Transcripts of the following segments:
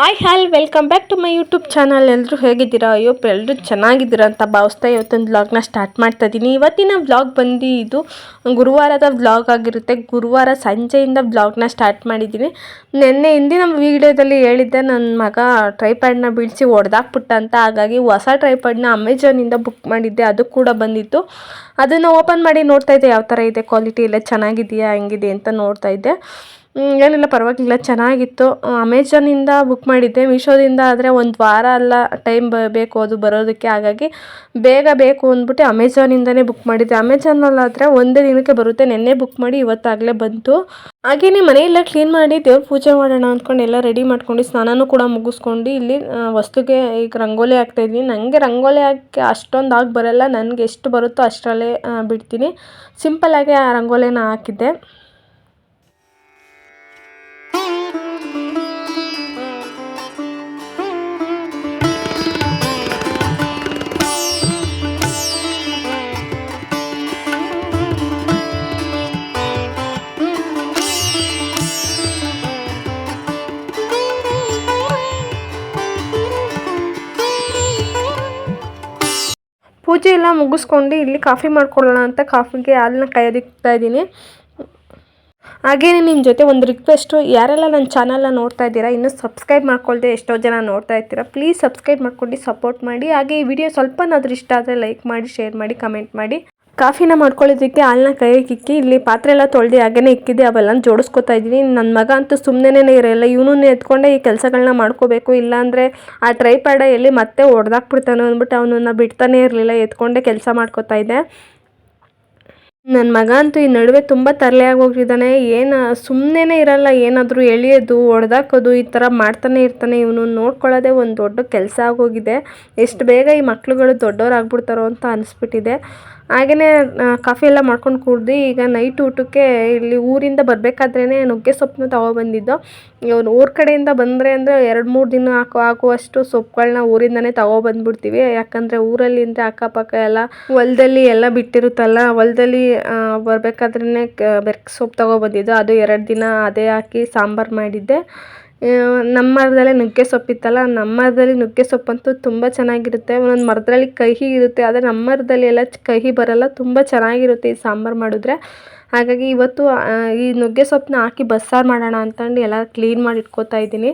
Hi hello welcome back to my YouTube channel ಎಲ್ಲರೂ ಹೇಗಿದ್ದೀರಾ? ಅಯ್ಯೋ ಎಲ್ಲರೂ ಚೆನ್ನಾಗಿದ್ದೀರಾ ಅಂತ ಭಾವಿಸ್ತಾ ಇವತ್ತೊಂದು ವ್ಲಾಗ್ನ ಸ್ಟಾರ್ಟ್ ಮಾಡ್ತಾ ಇದ್ದೀನಿ. ಇವತ್ತಿನ ವ್ಲಾಗ್ ಬಂದು ಇದು ಗುರುವಾರದ ವ್ಲಾಗ್ ಆಗಿರುತ್ತೆ. ಗುರುವಾರ ಸಂಜೆಯಿಂದ ವ್ಲಾಗ್ನ ಸ್ಟಾರ್ಟ್ ಮಾಡಿದ್ದೀನಿ. ನಿನ್ನೆ ಹಿಂದಿನ ವೀಡಿಯೋದಲ್ಲಿ ಹೇಳಿದ್ದೆ ನನ್ನ ಮಗ ಟ್ರೈಪ್ಯಾಡ್ನ ಬೀಳಿಸಿ ಹೊಡೆದಾಕ್ಬಿಟ್ಟ ಅಂತ. ಹಾಗಾಗಿ ಹೊಸ ಟ್ರೈಪ್ಯಾಡ್ನ ಅಮೆಝಾನಿಂದ ಬುಕ್ ಮಾಡಿದ್ದೆ. ಅದು ಕೂಡ ಬಂದಿತ್ತು. ಅದನ್ನು ಓಪನ್ ಮಾಡಿ ನೋಡ್ತಾ ಇದ್ದೆ. ಯಾವ ಥರ ಇದೆ? ಕ್ವಾಲಿಟಿ ಎಲ್ಲ ಚೆನ್ನಾಗಿದೆಯಾ? ಹೆಂಗಿದೆ? ಅಂತ ನೋಡ್ತಾ ಇದ್ದೆ. ಏನಿಲ್ಲ, ಪರವಾಗಿಲ್ಲ. ಚೆನ್ನಾಗಿತ್ತು. ಅಮೆಝಾನಿಂದ ಬುಕ್ ಮಾಡಿದ್ದೆ. ಮೀಶೋದಿಂದ ಆದರೆ ಒಂದು ವಾರ ಅಲ್ಲ ಟೈಮ್ ಬೇಕು ಅದು ಬರೋದಕ್ಕೆ. ಹಾಗಾಗಿ ಬೇಗ ಬೇಕು ಅಂದ್ಬಿಟ್ಟು ಅಮೆಝಾನಿಂದನೇ ಬುಕ್ ಮಾಡಿದ್ದೆ. ಅಮೆಝಾನಲ್ಲಾದರೆ ಒಂದೇ ದಿನಕ್ಕೆ ಬರುತ್ತೆ. ನೆನ್ನೆ ಬುಕ್ ಮಾಡಿ ಇವತ್ತಾಗಲೇ ಬಂತು. ಹಾಗೆಯೇ ಮನೆಯೆಲ್ಲ ಕ್ಲೀನ್ ಮಾಡಿ ದೇವ್ರ ಪೂಜೆ ಮಾಡೋಣ ಅಂದ್ಕೊಂಡು ಎಲ್ಲ ರೆಡಿ ಮಾಡ್ಕೊಂಡು ಸ್ನಾನನೂ ಕೂಡ ಮುಗಿಸ್ಕೊಂಡು ಇಲ್ಲಿ ವಸ್ತುಗೆ ಈಗ ರಂಗೋಲಿ ಹಾಕ್ತಾ ಇದ್ದೀನಿ. ನನಗೆ ರಂಗೋಲಿ ಹಾಕಿ ಅಷ್ಟೊಂದು ಆಗಿ ಬರೋಲ್ಲ. ನನಗೆ ಎಷ್ಟು ಬರುತ್ತೋ ಅಷ್ಟರಲ್ಲೇ ಬಿಡ್ತೀನಿ. ಸಿಂಪಲ್ಲಾಗಿ ಆ ರಂಗೋಲಿನ ಹಾಕಿದ್ದೆ. ಪೂಜೆ ಎಲ್ಲ ಮುಗಿಸ್ಕೊಂಡು ಇಲ್ಲಿ ಕಾಫಿ ಮಾಡ್ಕೊಳ್ಳೋಣ ಅಂತ ಕಾಫಿಗೆ ಹಾಲನ್ನ ಕಾಯೋದಿಕ್ತಾ ಇದ್ದೀನಿ. ಹಾಗೇನೆ ನಿಮ್ಮ ಜೊತೆ ಒಂದು ರಿಕ್ವೆಸ್ಟು ಯಾರೆಲ್ಲ ನನ್ನ ಚಾನಲ್ನ ನೋಡ್ತಾ ಇದ್ದೀರಾ, ಇನ್ನೂ ಸಬ್ಸ್ಕ್ರೈಬ್ ಮಾಡ್ಕೊಳ್ದೆ ಎಷ್ಟೋ ಜನ ನೋಡ್ತಾ ಇರ್ತೀರಾ ಪ್ಲೀಸ್ ಸಬ್ಸ್ಕ್ರೈಬ್ ಮಾಡ್ಕೊಂಡು ಸಪೋರ್ಟ್ ಮಾಡಿ. ಹಾಗೆ ಈ ವಿಡಿಯೋ ಸ್ವಲ್ಪನಾದರೂ ಇಷ್ಟ ಆದರೆ ಲೈಕ್ ಮಾಡಿ ಶೇರ್ ಮಾಡಿ ಕಮೆಂಟ್ ಮಾಡಿ. ಕಾಫಿನ ಮಾಡ್ಕೊಳ್ಳೋದಕ್ಕೆ ಹಾಲನ್ನ ಕೈಗೆ ಇಕ್ಕಿ, ಇಲ್ಲಿ ಪಾತ್ರೆ ಎಲ್ಲ ತೊಳೆದು ಹಾಗೇನೆ ಇಕ್ಕಿದ್ದೆ ಅವೆಲ್ಲ ಜೋಡಿಸ್ಕೊತಾ ಇದ್ದೀನಿ. ನನ್ನ ಮಗ ಅಂತೂ ಸುಮ್ಮನೆ ಇರೋಲ್ಲ. ಇವನು ಎತ್ಕೊಂಡೆ ಈ ಕೆಲಸಗಳನ್ನ ಮಾಡ್ಕೋಬೇಕು, ಇಲ್ಲಾಂದರೆ ಆ ಟ್ರೈಪ್ಯಾಡ ಎಲ್ಲಿ ಮತ್ತೆ ಹೊಡೆದಾಕ್ಬಿಡ್ತಾನೆ ಅಂದ್ಬಿಟ್ಟು ಅವನನ್ನು ಬಿಡ್ತಾನೆ ಇರಲಿಲ್ಲ. ಎತ್ಕೊಂಡೆ ಕೆಲಸ ಮಾಡ್ಕೋತಾ ಇದ್ದೆ. ನನ್ನ ಮಗ ಅಂತೂ ಈ ನಡುವೆ ತುಂಬ ತರಲೆ ಹೋಗಿದ್ದಾನೆ ಏನು ಸುಮ್ಮನೆ ಇರಲ್ಲ, ಏನಾದರೂ ಎಳೆಯೋದು ಹೊಡೆದಾಕೋದು ಈ ಥರ ಮಾಡ್ತಾನೆ ಇರ್ತಾನೆ. ಇವನು ನೋಡ್ಕೊಳ್ಳೋದೇ ಒಂದು ದೊಡ್ಡ ಕೆಲಸ ಆಗೋಗಿದೆ. ಎಷ್ಟು ಬೇಗ ಈ ಮಕ್ಳುಗಳು ದೊಡ್ಡವರಾಗ್ಬಿಡ್ತಾರೋ ಅಂತ ಅನಿಸ್ಬಿಟ್ಟಿದೆ. ಹಾಗೆಯೇ ಕಾಫಿ ಎಲ್ಲ ಮಾಡ್ಕೊಂಡು ಕುಡ್ದು ಈಗ ನೈಟ್ ಊಟಕ್ಕೆ ಇಲ್ಲಿ ಊರಿಂದ ಬರಬೇಕಾದ್ರೇ ನುಗ್ಗೆ ಸೊಪ್ಪನ್ನ ತೊಗೊಬಂದಿದ್ದು. ಇವನು ಊರ ಕಡೆಯಿಂದ ಬಂದರೆ ಅಂದರೆ ಎರಡು ಮೂರು ದಿನ ಹಾಕೋ ಆಗುವಷ್ಟು ಸೊಪ್ಪುಗಳನ್ನ ಊರಿಂದನೇ ತೊಗೊಬಂದ್ಬಿಡ್ತೀವಿ. ಯಾಕಂದರೆ ಊರಲ್ಲಿ ಅಂದರೆ ಅಕ್ಕಪಕ್ಕ ಎಲ್ಲ ಹೊಲದಲ್ಲಿ ಎಲ್ಲ ಬಿಟ್ಟಿರುತ್ತಲ್ಲ, ಹೊಲದಲ್ಲಿ ಬರಬೇಕಾದ್ರೇ ಬೆರ್ಕ್ ಸೊಪ್ಪು ತಗೊಬಂದಿದ್ದು. ಅದು ಎರಡು ದಿನ ಅದೇ ಹಾಕಿ ಸಾಂಬಾರು ಮಾಡಿದ್ದೆ. ನಮ್ಮ ಮರದಲ್ಲೇ ನುಗ್ಗೆ ಸೊಪ್ಪಿತ್ತಲ್ಲ ನಮ್ಮ ಮರದಲ್ಲಿ ನುಗ್ಗೆ ಸೊಪ್ಪಂತೂ ತುಂಬ ಚೆನ್ನಾಗಿರುತ್ತೆ. ಒಂದೊಂದು ಮರದಲ್ಲಿ ಕಹಿ ಇರುತ್ತೆ, ಆದರೆ ನಮ್ಮ ಮರದಲ್ಲಿ ಎಲ್ಲ ಕಹಿ ಬರಲ್ಲ, ತುಂಬ ಚೆನ್ನಾಗಿರುತ್ತೆ ಈ ಸಾಂಬಾರು ಮಾಡಿದ್ರೆ. ಹಾಗಾಗಿ ಇವತ್ತು ಈ ನುಗ್ಗೆ ಸೊಪ್ಪನ್ನ ಹಾಕಿ ಬಸ್ಸಾರು ಮಾಡೋಣ ಅಂತಂದು ಎಲ್ಲ ಕ್ಲೀನ್ ಮಾಡಿ ಇಟ್ಕೋತಾ ಇದ್ದೀನಿ.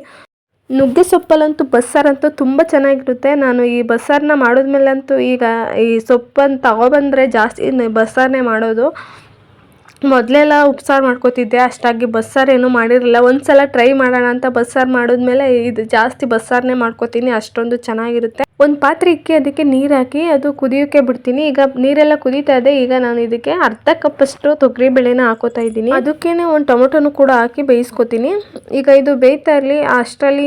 ನುಗ್ಗೆ ಸೊಪ್ಪಲ್ಲಂತೂ ಬಸ್ಸಾರಂತೂ ತುಂಬ ಚೆನ್ನಾಗಿರುತ್ತೆ. ನಾನು ಈ ಬಸ್ಸಾರನ್ನ ಮಾಡಿದ್ಮೇಲಂತೂ ಈಗ ಈ ಸೊಪ್ಪನ್ನು ತಗೊಬಂದರೆ ಜಾಸ್ತಿ ಬಸ್ಸಾರನ್ನೇ ಮಾಡೋದು. ಮೊದಲೆಲ್ಲ ಉಪ್ಸಾರು ಮಾಡ್ಕೋತಿದ್ದೆ, ಅಷ್ಟಾಗಿ ಬಸ್ಸಾರು ಏನೂ ಮಾಡಿರಲಿಲ್ಲ. ಒಂದು ಸಲ ಟ್ರೈ ಮಾಡೋಣ ಅಂತ ಬಸ್ಸಾರು ಮಾಡಿದ್ಮೇಲೆ ಇದು ಜಾಸ್ತಿ ಬಸ್ಸಾರನ್ನೇ ಮಾಡ್ಕೋತೀನಿ, ಅಷ್ಟೊಂದು ಚೆನ್ನಾಗಿರುತ್ತೆ. ಒಂದು ಪಾತ್ರೆ ಇಕ್ಕಿ, ಅದಕ್ಕೆ ನೀರು ಹಾಕಿ, ಅದು ಕುದಿಯೋಕ್ಕೆ ಬಿಡ್ತೀನಿ. ಈಗ ನೀರೆಲ್ಲ ಕುದೀತಾ ಇದೆ, ಈಗ ನಾನು ಇದಕ್ಕೆ ಅರ್ಧ ಕಪ್ಪಷ್ಟು ತೊಗರಿ ಬೇಳೆನ ಹಾಕೋತಾ ಇದ್ದೀನಿ. ಅದಕ್ಕೇನೆ ಒಂದು ಟೊಮೊಟೊನು ಕೂಡ ಹಾಕಿ ಬೇಯಿಸ್ಕೊತೀನಿ. ಈಗ ಇದು ಬೇಯ್ತಾ ಇರಲಿ, ಅಷ್ಟರಲ್ಲಿ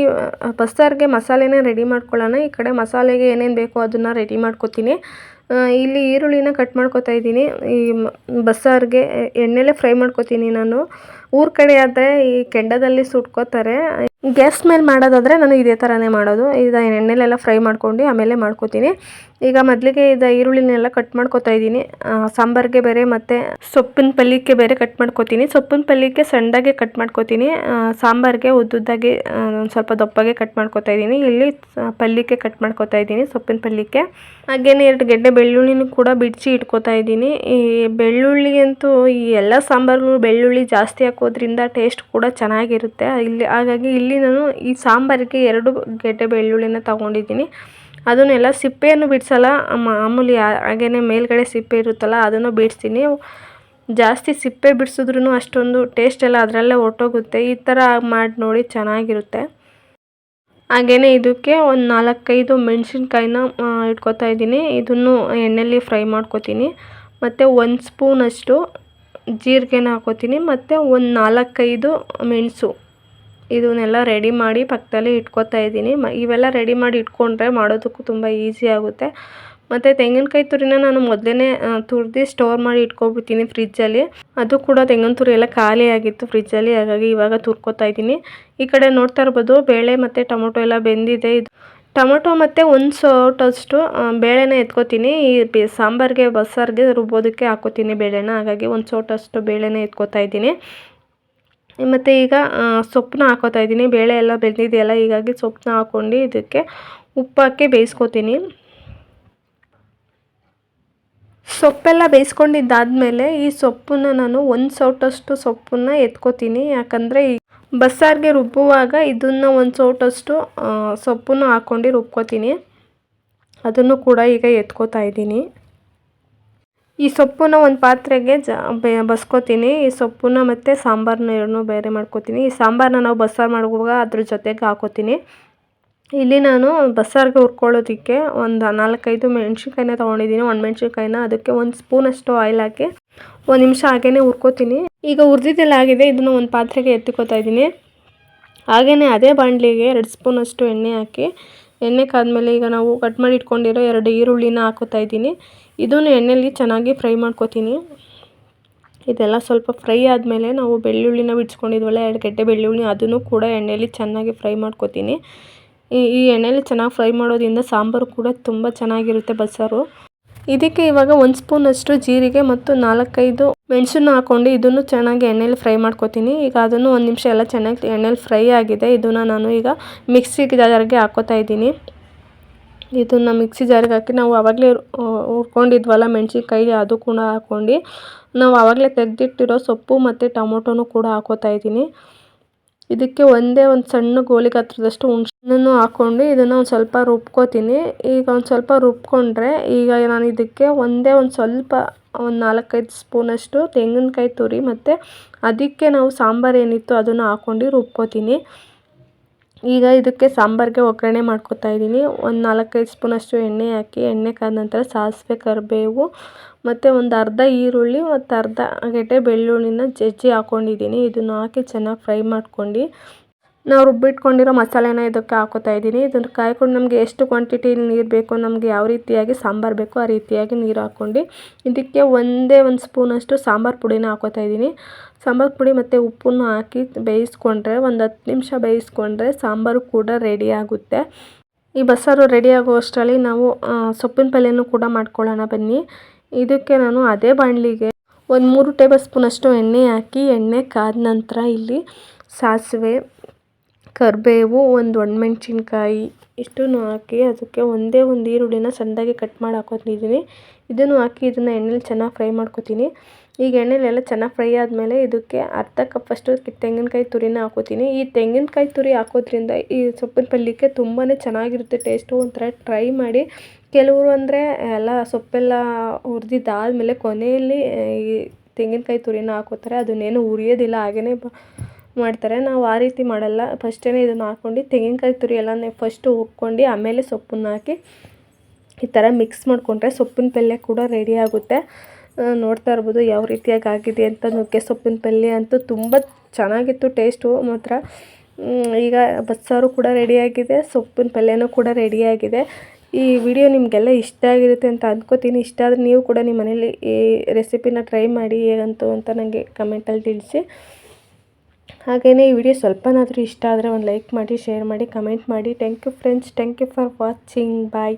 ಬಸ್ಸಾರಿಗೆ ಮಸಾಲೆನ ರೆಡಿ ಮಾಡ್ಕೊಳ್ಳೋಣ. ಈ ಕಡೆ ಮಸಾಲೆಗೆ ಏನೇನು ಬೇಕೋ ಅದನ್ನು ರೆಡಿ ಮಾಡ್ಕೊತೀನಿ. ಇಲ್ಲಿ ಈರುಳ್ಳಿನ ಕಟ್ ಮಾಡ್ಕೊತಾ ಇದ್ದೀನಿ. ಈ ಬಸ್ಸಾರಿಗೆ ಎಣ್ಣೆಲೆ ಫ್ರೈ ಮಾಡ್ಕೊತೀನಿ ನಾನು. ಊರ ಕಡೆ ಆದರೆ ಈ ಕೆಂಡದಲ್ಲಿ ಸುಟ್ಕೋತಾರೆ. ಗ್ಯಾಸ್ ಮೇಲೆ ಮಾಡೋದಾದರೆ ನಾನು ಇದೇ ಥರನೇ ಮಾಡೋದು. ಇದು ಎಣ್ಣೆಲೆಲ್ಲ ಫ್ರೈ ಮಾಡ್ಕೊಂಡು ಆಮೇಲೆ ಮಾಡ್ಕೋತೀನಿ. ಈಗ ಮೊದಲಿಗೆ ಇದು ಈರುಳ್ಳಿನೆಲ್ಲ ಕಟ್ ಮಾಡ್ಕೊತಾ ಇದ್ದೀನಿ. ಸಾಂಬಾರಿಗೆ ಬೇರೆ ಮತ್ತು ಸೊಪ್ಪಿನ ಪಲ್ಯಕ್ಕೆ ಬೇರೆ ಕಟ್ ಮಾಡ್ಕೋತೀನಿ. ಸೊಪ್ಪಿನ ಪಲ್ಯಕ್ಕೆ ಸಣ್ಣದಾಗೆ ಕಟ್ ಮಾಡ್ಕೋತೀನಿ. ಸಾಂಬಾರಿಗೆ ಉದ್ದುದ್ದಾಗಿ ಒಂದು ಸ್ವಲ್ಪ ದಪ್ಪಗೆ ಕಟ್ ಮಾಡ್ಕೋತಾ ಇದ್ದೀನಿ. ಇಲ್ಲಿ ಪಲ್ಯಕ್ಕೆ ಕಟ್ ಮಾಡ್ಕೋತಾ ಇದ್ದೀನಿ ಸೊಪ್ಪಿನ ಪಲ್ಯಕ್ಕೆ. ಹಾಗೇನೆ ಎರಡು ಗೆಡ್ಡೆ ಬೆಳ್ಳುಳ್ಳಿನೂ ಕೂಡ ಬಿಡಿಸಿ ಇಟ್ಕೋತಾ ಇದ್ದೀನಿ. ಈ ಬೆಳ್ಳುಳ್ಳಿ ಅಂತೂ ಈ ಎಲ್ಲ ಸಾಂಬಾರುಗಳು ಬೆಳ್ಳುಳ್ಳಿ ಜಾಸ್ತಿ ಹಾಕೋದ್ರಿಂದ ಟೇಸ್ಟ್ ಕೂಡ ಚೆನ್ನಾಗಿರುತ್ತೆ. ಇಲ್ಲಿ ಹಾಗಾಗಿ ಇಲ್ಲಿ ನಾನು ಈ ಸಾಂಬಾರಿಗೆ ಎರಡು ಗೆಡ್ಡೆ ಬೆಳ್ಳುಳ್ಳಿನ ತಗೊಂಡಿದ್ದೀನಿ. ಅದನ್ನೆಲ್ಲ ಸಿಪ್ಪೆಯನ್ನು ಬಿಡಿಸಲ್ಲ ಮಾಮೂಲಿ ಹಾಗೆಯೇ ಮೇಲ್ಗಡೆ ಸಿಪ್ಪೆ ಇರುತ್ತಲ್ಲ ಅದನ್ನು ಬಿಡಿಸ್ತೀನಿ ಜಾಸ್ತಿ ಸಿಪ್ಪೆ ಬಿಡಿಸಿದ್ರೂ ಅಷ್ಟೊಂದು ಟೇಸ್ಟ್ ಎಲ್ಲ ಅದರಲ್ಲೇ ಹೊರ್ಟೋಗುತ್ತೆ ಈ ಥರ ಮಾಡಿ ನೋಡಿ ಚೆನ್ನಾಗಿರುತ್ತೆ. ಹಾಗೆಯೇ ಇದಕ್ಕೆ ಒಂದು ನಾಲ್ಕೈದು ಮೆಣಸಿನ್ಕಾಯಿನ ಇಟ್ಕೋತಾ ಇದ್ದೀನಿ. ಇದನ್ನು ಎಣ್ಣೆಯಲ್ಲಿ ಫ್ರೈ ಮಾಡ್ಕೊತೀನಿ. ಮತ್ತು ಒಂದು ಸ್ಪೂನಷ್ಟು ಜೀರಿಗೆನ ಹಾಕೋತೀನಿ. ಮತ್ತು ಒಂದು ನಾಲ್ಕೈದು ಮೆಣಸು. ಇದನ್ನೆಲ್ಲ ರೆಡಿ ಮಾಡಿ ಪಕ್ಕದಲ್ಲಿ ಇಟ್ಕೋತಾ ಇದ್ದೀನಿ. ಮ, ಇವೆಲ್ಲ ರೆಡಿ ಮಾಡಿ ಇಟ್ಕೊಂಡ್ರೆ ಮಾಡೋದಕ್ಕೂ ತುಂಬ ಈಸಿ ಆಗುತ್ತೆ. ಮತ್ತು ತೆಂಗಿನಕಾಯಿ ತುರಿನ ನಾನು ಮೊದಲೇ ತುರಿದು ಸ್ಟೋರ್ ಮಾಡಿ ಇಟ್ಕೊಬಿಡ್ತೀನಿ ಫ್ರಿಜ್ಜಲ್ಲಿ ಅದು ಕೂಡ ತೆಂಗಿನ ತುರಿ ಎಲ್ಲ ಖಾಲಿ ಆಗಿತ್ತು ಫ್ರಿಜ್ಜಲ್ಲಿ ಹಾಗಾಗಿ ಇವಾಗ ತುರ್ಕೋತಾ ಇದ್ದೀನಿ. ಈ ಕಡೆ ನೋಡ್ತಾ ಇರ್ಬೋದು, ಬೇಳೆ ಮತ್ತು ಟೊಮೊಟೊ ಎಲ್ಲ ಬೆಂದಿದೆ. ಇದು ಟೊಮೊಟೊ ಮತ್ತು ಒಂದು ಸೌಟಷ್ಟು ಬೇಳೆನ ಎತ್ಕೋತೀನಿ. ಈ ಬೆ, ಸಾಂಬಾರಿಗೆ ಬಸ್ಸಾರಿಗೆ ರುಬ್ಬೋದಕ್ಕೆ ಹಾಕೋತೀನಿ ಬೇಳೆನ. ಹಾಗಾಗಿ ಒಂದು ಸೌಟಷ್ಟು ಬೇಳೆನ ಎತ್ಕೋತಾ ಇದ್ದೀನಿ. ಮತ್ತು ಈಗ ಸೊಪ್ಪನ್ನ ಹಾಕೋತಾ ಇದ್ದೀನಿ. ಬೇಳೆ ಎಲ್ಲ ಬೆಂದಿದೆಯಲ್ಲ, ಹೀಗಾಗಿ ಸೊಪ್ಪನ್ನ ಹಾಕ್ಕೊಂಡು ಇದಕ್ಕೆ ಉಪ್ಪು ಹಾಕಿ ಬೇಯಿಸ್ಕೊತೀನಿ. ಸೊಪ್ಪೆಲ್ಲ ಬೇಯಿಸ್ಕೊಂಡಿದ್ದಾದಮೇಲೆ ಈ ಸೊಪ್ಪನ್ನ ನಾನು ಒಂದು ಸೌಟಷ್ಟು ಸೊಪ್ಪನ್ನ ಎತ್ಕೋತೀನಿ. ಯಾಕಂದರೆ ಬಸ್ಸಾರಿಗೆ ರುಬ್ಬುವಾಗ ಇದನ್ನು ಒಂದು ಸೌಟಷ್ಟು ಸೊಪ್ಪನ್ನು ಹಾಕ್ಕೊಂಡು ರುಬ್ಕೋತೀನಿ. ಅದನ್ನು ಕೂಡ ಈಗ ಎತ್ಕೋತಾ ಇದ್ದೀನಿ. ಈ ಸೊಪ್ಪನ್ನ ಒಂದು ಪಾತ್ರೆಗೆ ಜ ಬಸ್ಕೋತೀನಿ. ಈ ಸೊಪ್ಪನ್ನ ಮತ್ತು ಸಾಂಬಾರನ್ನ ಎರಡನ್ನೂ ಬೇರೆ ಮಾಡ್ಕೋತೀನಿ. ಈ ಸಾಂಬಾರನ್ನ ನಾವು ಬಸ್ಸಾರು ಮಾಡುವಾಗ ಅದ್ರ ಜೊತೆಗೆ ಹಾಕೋತೀನಿ. ಇಲ್ಲಿ ನಾನು ಬಸ್ಸಾರಿಗೆ ಹುರ್ಕೊಳ್ಳೋದಕ್ಕೆ ಒಂದು ನಾಲ್ಕೈದು ಮೆಣಸಿನ್ಕಾಯಿನ ತೊಗೊಂಡಿದ್ದೀನಿ. ಒಂದು ಮೆಣಸಿನ್ಕಾಯಿನ ಅದಕ್ಕೆ ಒಂದು ಸ್ಪೂನಷ್ಟು ಆಯಿಲ್ ಹಾಕಿ ಒಂದು ನಿಮಿಷ ಹಾಗೇ ಹುರ್ಕೋತೀನಿ. ಈಗ ಹುರಿದಿದ್ದೆಲ್ಲ ಆಗಿದೆ, ಇದನ್ನು ಒಂದು ಪಾತ್ರೆಗೆ ಎತ್ತಿಕೋತಾ ಇದ್ದೀನಿ. ಹಾಗೆಯೇ ಅದೇ ಬಾಣಲಿಗೆ ಎರಡು ಸ್ಪೂನಷ್ಟು ಎಣ್ಣೆ ಹಾಕಿ, ಎಣ್ಣೆ ಕಾದ್ಮೇಲೆ ಈಗ ನಾವು ಕಟ್ ಮಾಡಿ ಇಟ್ಕೊಂಡಿರೋ ಎರಡು ಈರುಳ್ಳಿನ ಹಾಕೋತಾ ಇದ್ದೀನಿ. ಇದನ್ನು ಎಣ್ಣೆಯಲ್ಲಿ ಚೆನ್ನಾಗಿ ಫ್ರೈ ಮಾಡ್ಕೋತೀನಿ. ಇದೆಲ್ಲ ಸ್ವಲ್ಪ ಫ್ರೈ ಆದಮೇಲೆ ನಾವು ಬೆಳ್ಳುಳ್ಳಿನ ಬಿಡ್ಸ್ಕೊಂಡಿದ್ವಲ್ಲ, ಎರಡು ಗೆಡ್ಡೆ ಬೆಳ್ಳುಳ್ಳಿ, ಅದನ್ನು ಕೂಡ ಎಣ್ಣೆಯಲ್ಲಿ ಚೆನ್ನಾಗಿ ಫ್ರೈ ಮಾಡ್ಕೋತೀನಿ. ಈ ಈ ಎಣ್ಣೆಯಲ್ಲಿ ಚೆನ್ನಾಗಿ ಫ್ರೈ ಮಾಡೋದ್ರಿಂದ ಸಾಂಬಾರು ಕೂಡ ತುಂಬ ಚೆನ್ನಾಗಿರುತ್ತೆ ಬಸ್ಸಾರು. ಇದಕ್ಕೆ ಇವಾಗ ಒಂದು ಸ್ಪೂನಷ್ಟು ಜೀರಿಗೆ ಮತ್ತು ನಾಲ್ಕೈದು ಮೆಣಸನ್ನು ಹಾಕ್ಕೊಂಡು ಇದನ್ನು ಚೆನ್ನಾಗಿ ಎಣ್ಣೆಲಿ ಫ್ರೈ ಮಾಡ್ಕೊತೀನಿ. ಈಗ ಅದನ್ನು ಒಂದು ನಿಮಿಷ ಎಲ್ಲ ಚೆನ್ನಾಗಿ ಎಣ್ಣೆಲಿ ಫ್ರೈ ಆಗಿದೆ. ಇದನ್ನು ನಾನು ಈಗ ಮಿಕ್ಸಿ ಜಾರ್ಗೆ ಹಾಕೋತಾ ಇದ್ದೀನಿ. ಇದನ್ನು ಮಿಕ್ಸಿ ಜಾರಿಗೆ ಹಾಕಿ ನಾವು ಆವಾಗಲೇ ಹುರ್ಕೊಂಡಿದ್ವಲ್ಲ ಮೆಣಸಿನ್ಕಾಯಿ, ಅದು ಕೂಡ ಹಾಕ್ಕೊಂಡು ನಾವು ಆವಾಗಲೇ ತೆಗೆದಿಟ್ಟಿರೋ ಸೊಪ್ಪು ಮತ್ತು ಟೊಮೊಟೊನೂ ಕೂಡ ಹಾಕೋತಾ ಇದ್ದೀನಿ. ಇದಕ್ಕೆ ಒಂದೇ ಒಂದು ಸಣ್ಣ ಗೋಲಿ ಗಾತ್ರದಷ್ಟು ಹುಣ್ಸೆಹಣ್ಣನ್ನು ಹಾಕ್ಕೊಂಡು ಇದನ್ನು ಒಂದು ಸ್ವಲ್ಪ ರುಬ್ಕೋತೀನಿ. ಈಗ ಒಂದು ಸ್ವಲ್ಪ ರುಬ್ಕೊಂಡ್ರೆ ಈಗ ನಾನು ಇದಕ್ಕೆ ಒಂದೇ ಒಂದು ಸ್ವಲ್ಪ, ಒಂದು ನಾಲ್ಕೈದು ಸ್ಪೂನಷ್ಟು ತೆಂಗಿನಕಾಯಿ ತುರಿ ಮತ್ತು ಅದಕ್ಕೆ ನಾವು ಸಾಂಬಾರು ಏನಿತ್ತು ಅದನ್ನು ಹಾಕ್ಕೊಂಡು ರುಬ್ಕೋತೀನಿ. ಈಗ ಇದಕ್ಕೆ ಸಾಂಬಾರಿಗೆ ಒಗ್ಗರಣೆ ಮಾಡ್ಕೊತಾ ಇದ್ದೀನಿ. ಒಂದು ನಾಲ್ಕೈದು ಸ್ಪೂನಷ್ಟು ಎಣ್ಣೆ ಹಾಕಿ, ಎಣ್ಣೆ ಕಾದ ನಂತರ ಸಾಸಿವೆ, ಕರಿಬೇವು ಮತ್ತು ಒಂದು ಅರ್ಧ ಈರುಳ್ಳಿ ಮತ್ತು ಅರ್ಧ ಗೆಡ್ಡೆ ಬೆಳ್ಳುಳ್ಳಿನ ಜಜ್ಜಿ ಹಾಕ್ಕೊಂಡಿದ್ದೀನಿ ಇದನ್ನು ಹಾಕಿ ಚೆನ್ನಾಗಿ ಫ್ರೈ ಮಾಡ್ಕೊಂಡು ನಾವು ರುಬ್ಬಿಟ್ಕೊಂಡಿರೋ ಮಸಾಲೆನ ಇದಕ್ಕೆ ಹಾಕೋತಾ ಇದ್ದೀನಿ. ಇದನ್ನು ಕಾಯ್ಕೊಂಡು ನಮಗೆ ಎಷ್ಟು ಕ್ವಾಂಟಿಟಿ ನೀರು ಬೇಕು ನಮಗೆ ಯಾವ ರೀತಿಯಾಗಿ ಸಾಂಬಾರು ಬೇಕು ಆ ರೀತಿಯಾಗಿ ನೀರು ಹಾಕ್ಕೊಂಡು ಇದಕ್ಕೆ ಒಂದೇ ಒಂದು ಸ್ಪೂನಷ್ಟು ಸಾಂಬಾರು ಪುಡಿನ ಹಾಕೋತಾ ಇದ್ದೀನಿ. ಸಾಂಬಾರು ಪುಡಿ ಮತ್ತು ಉಪ್ಪನ್ನು ಹಾಕಿ ಬೇಯಿಸ್ಕೊಂಡ್ರೆ ಒಂದು ಹತ್ತು ನಿಮಿಷ ಬೇಯಿಸ್ಕೊಂಡ್ರೆ ಸಾಂಬಾರು ಕೂಡ ರೆಡಿ ಆಗುತ್ತೆ. ಈ ಬಸ್ಸಾರು ರೆಡಿ ಆಗುವಷ್ಟರಲ್ಲಿ ನಾವು ಸೊಪ್ಪಿನ ಪಲ್ಯನೂ ಕೂಡ ಮಾಡ್ಕೊಳ್ಳೋಣ ಬನ್ನಿ. ಇದಕ್ಕೆ ನಾನು ಅದೇ ಬಾಣಲಿಗೆ ಒಂದು ಮೂರು ಟೇಬಲ್ ಸ್ಪೂನಷ್ಟು ಎಣ್ಣೆ ಹಾಕಿ, ಎಣ್ಣೆ ಕಾದ ನಂತರ ಇಲ್ಲಿ ಸಾಸಿವೆ ಕರಿಬೇವು, ಒಂದು ಒಣಮೆಣ್ಸಿನ್ಕಾಯಿ ಇಷ್ಟನ್ನೂ ಹಾಕಿ ಅದಕ್ಕೆ ಒಂದೇ ಒಂದು ಈರುಳ್ಳಿನ ಸಣ್ಣದಾಗಿ ಕಟ್ ಮಾಡಿ ಹಾಕೋತಿದ್ದೀನಿ ಇದನ್ನು ಹಾಕಿ ಇದನ್ನು ಎಣ್ಣೆಲಿ ಚೆನ್ನಾಗಿ ಫ್ರೈ ಮಾಡ್ಕೊತೀನಿ. ಈಗ ಎಣ್ಣೆಲೆಲ್ಲ ಚೆನ್ನಾಗಿ ಫ್ರೈ ಆದಮೇಲೆ ಇದಕ್ಕೆ ಅರ್ಧ ಕಪ್ಪಷ್ಟು ತೆಂಗಿನಕಾಯಿ ತುರಿನ ಹಾಕೋತೀನಿ. ಈ ತೆಂಗಿನಕಾಯಿ ತುರಿ ಹಾಕೋದ್ರಿಂದ ಈ ಸೊಪ್ಪಿನ ಪಲ್ಯಕ್ಕೆ ತುಂಬಾ ಚೆನ್ನಾಗಿರುತ್ತೆ ಟೇಸ್ಟು ಒಂಥರ ಟ್ರೈ ಮಾಡಿ. ಕೆಲವರು ಅಂದರೆ ಎಲ್ಲ ಸೊಪ್ಪೆಲ್ಲ ಹುರಿದಿದ್ದಾದ್ಮೇಲೆ ಕೊನೆಯಲ್ಲಿ ಈ ತೆಂಗಿನಕಾಯಿ ತುರಿನ ಹಾಕೋತಾರೆ. ಅದನ್ನೇನು ಉರಿಯೋದಿಲ್ಲ ಹಾಗೆಯೇ ಬ ಮಾಡ್ತಾರೆ. ನಾವು ಆ ರೀತಿ ಮಾಡಲ್ಲ. ಫಸ್ಟೇ ಇದನ್ನು ಹಾಕ್ಕೊಂಡು ತೆಂಗಿನಕಾಯಿ ತುರಿ ಎಲ್ಲನೇ ಫಸ್ಟು ಹುರ್ಕೊಂಡು ಆಮೇಲೆ ಸೊಪ್ಪನ್ನು ಹಾಕಿ ಈ ಥರ ಮಿಕ್ಸ್ ಮಾಡಿಕೊಂಡ್ರೆ ಸೊಪ್ಪಿನ ಪಲ್ಯ ಕೂಡ ರೆಡಿ ಆಗುತ್ತೆ. ನೋಡ್ತಾ ಇರ್ಬೋದು ಯಾವ ರೀತಿಯಾಗಿ ಆಗಿದೆ ಅಂತ ನುಗ್ಗೆ ಸೊಪ್ಪಿನ ಪಲ್ಯ ಅಂತೂ ತುಂಬ ಚೆನ್ನಾಗಿತ್ತು ಟೇಸ್ಟು ಮಾತ್ರ. ಈಗ ಬಸ್ಸಾರು ಕೂಡ ರೆಡಿಯಾಗಿದೆ ಸೊಪ್ಪಿನ ಪಲ್ಯನೂ ಕೂಡ ರೆಡಿಯಾಗಿದೆ ಈ ವಿಡಿಯೋ ನಿಮಗೆಲ್ಲ ಇಷ್ಟ ಆಗಿರುತ್ತೆ ಅಂತ ಅಂದ್ಕೋತೀನಿ ಇಷ್ಟ ಆದರೆ ನೀವು ಕೂಡ ನಿಮ್ಮ ಮನೇಲಿ ಈ ರೆಸಿಪಿನ ಟ್ರೈ ಮಾಡಿ ಹೇಗಂತು ಅಂತ ನನಗೆ ಕಮೆಂಟಲ್ಲಿ ತಿಳಿಸಿ. ಹಾಗೆಯೇ ಈ ವಿಡಿಯೋ ಸ್ವಲ್ಪನಾದರೂ ಇಷ್ಟ ಆದರೆ ಒಂದು ಲೈಕ್ ಮಾಡಿ, ಶೇರ್ ಮಾಡಿ, ಕಮೆಂಟ್ ಮಾಡಿ. Thank you friends thank you for watching bye